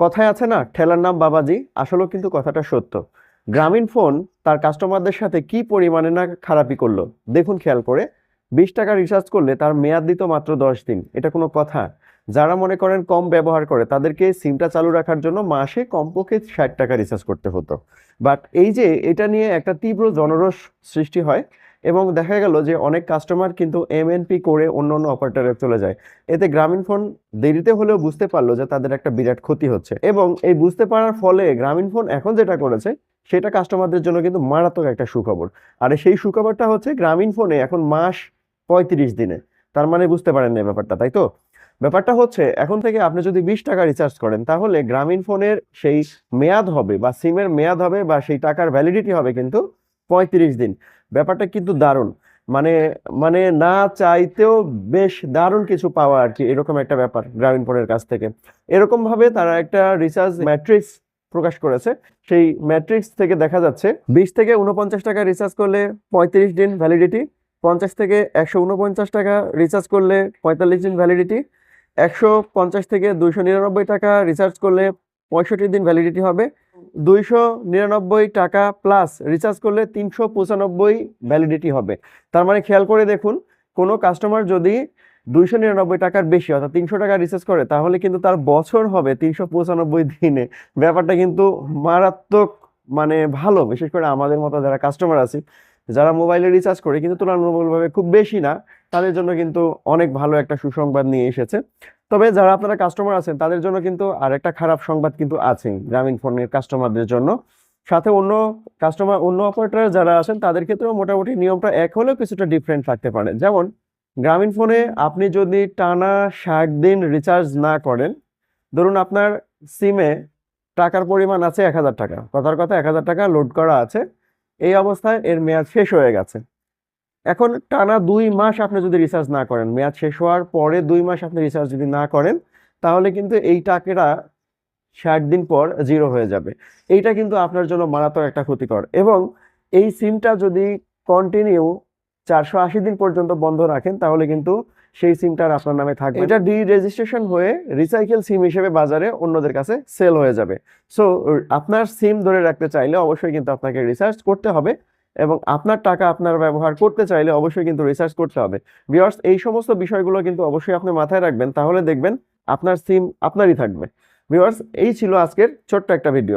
কথায় আছে না, ঠেলার নাম বাবাজি, আসলেও কিন্তু কথাটা সত্য। গ্রামীণ ফোন তার কাস্টমারদের সাথে কি পরিমাণে না খারাপি করল? দেখুন খেয়াল করে, বিশ টাকা রিচার্জ করলে তার মেয়াদ দিত মাত্র দশ দিন, এটা কোনো কথা। যারা মনে করেন কম ব্যবহার করে, তাদেরকে সিমটা চালু রাখার জন্য মাসে কমপক্ষে ষাট টাকা রিচার্জ করতে হতো। বাট এই যে এটা নিয়ে একটা তীব্র জনরস সৃষ্টি হয় এবং দেখা গেল যে অনেক কাস্টমার কিন্তু এমএনপি করে অন্য অন্য অপারেটরে চলে যায়। এতে গ্রামীণ ফোন দেরিতে হলেও বুঝতে পারল যে তাদের একটা বিরাট ক্ষতি হচ্ছে এবং এই বুঝতে পারার ফলে গ্রামীণ ফোন এখন যেটা করেছে, সেটা কাস্টমারদের জন্য কিন্তু মারাত্মক একটা সুখবর। আর সেই সুখবরটা হচ্ছে গ্রামীণ ফোনে এখন মাস পঁয়ত্রিশ দিনে। তার মানে বুঝতে পারেন না ব্যাপারটা, তাই তো? ব্যাপারটা হচ্ছে, এখন থেকে আপনি যদি বিশ টাকা রিচার্জ করেন, তাহলে গ্রামীণ ফোনের সেই মেয়াদ হবে বা সিমের মেয়াদ হবে বা সেই টাকার ভ্যালিডিটি হবে কিন্তু পঁয়ত্রিশ দিন। ব্যাপারটা কিন্তু দারুণ। মানে মানে না চাইতেও বেশ দারুণ কিছু পাওয়া আর কি, এরকম একটা ব্যাপার গ্রামীণ ফোনের কাছ থেকে। এরকম ভাবে তারা একটা রিচার্জ ম্যাট্রিক্স প্রকাশ করেছে। সেই ম্যাট্রিক্স থেকে দেখা যাচ্ছে, বিশ থেকে উনপঞ্চাশ টাকা রিচার্জ করলে পঁয়ত্রিশ দিন ভ্যালিডিটি পঞ্চাশ থেকে একশো উনপঞ্চাশ টাকা রিচার্জ করলে পঁয়তাল্লিশ দিন ভ্যালিডিটি একশো পঞ্চাশ থেকে দুইশো নিরানব্বই টাকা রিচার্জ করলে পঁয়ষট্টি দিন ভ্যালিডিটি হবে। দুইশো নিরানব্বই টাকা প্লাস রিচার্জ করলে তিনশো পঁচানব্বই ভ্যালিডিটি হবে। তার মানে খেয়াল করে দেখুন, কোনো কাস্টমার যদি দুইশো নিরানব্বই টাকার বেশি, অর্থাৎ তিনশো টাকা রিচার্জ করে, তাহলে কিন্তু তার বছর হবে তিনশো পঁচানব্বই দিনে। ব্যাপারটা কিন্তু মারাত্মক মানে ভালো, বিশেষ করে আমাদের মতো যারা কাস্টমার আছি, যারা মোবাইলে রিচার্জ করে, কিন্তু তুলনামূলকভাবে খুব বেশি না, তাদের জন্য কিন্তু অনেক ভালো একটা সুসংবাদ নিয়ে এসেছে। তবে যারা আপনারা কাস্টমার আছেন, তাদের জন্য কিন্তু আরেকটা খারাপ সংবাদ কিন্তু আছেই গ্রামীণ ফোনের কাস্টমারদের জন্য। সাথে অন্য কাস্টমার অন্য অপারেটর যারা আছেন, তাদের ক্ষেত্রেও মোটামুটি নিয়মটা এক হলেও কিছুটা ডিফারেন্ট থাকতে পারে। যেমন, গ্রামীণ ফোনে আপনি যদি টানা ষাট দিন রিচার্জ না করেন, ধরুন আপনার সিমে টাকার পরিমাণ আছে এক হাজার টাকা, কথার কথা এক হাজার টাকা লোড করা আছে, এই অবস্থায় এর মেয়াদ শেষ হয়ে গেছে। এখন টানা দুই মাস আপনি যদি রিচার্জ না করেন, মেয়াদ শেষ হওয়ার পরে দুই মাস আপনি রিচার্জ যদি না করেন, তাহলে কিন্তু এই টাকাটা ষাট দিন পর জিরো হয়ে যাবে। এইটা কিন্তু আপনার জন্য মারাত্মক একটা ক্ষতিকর। এবং এই সিমটা যদি কন্টিনিউ চারশো আশি দিন পর্যন্ত বন্ধ রাখেন, তাহলে কিন্তু সেই সিমটা আর আপনার নামে থাকবে এটা ডি রেজিস্ট্রেশন হয়ে রিসাইকেল সিম হিসেবে বাজারে অন্যদের কাছে সেল হয়ে যাবে। সো আপনার সিম ধরে রাখতে চাইলে অবশ্যই কিন্তু আপনাকে রিসার্চ করতে হবে। এবং আপনার টাকা আপনার ব্যবহার করতে চাইলে অবশ্যই কিন্তু রিসার্চ করতে হবে। বিয়ার্স এই সমস্ত বিষয়গুলো কিন্তু অবশ্যই আপনি মাথায় রাখবেন, তাহলে দেখবেন আপনার সিম আপনারই থাকবে। বিয়ার্স এই ছিল আজকের ছোট্ট একটা ভিডিও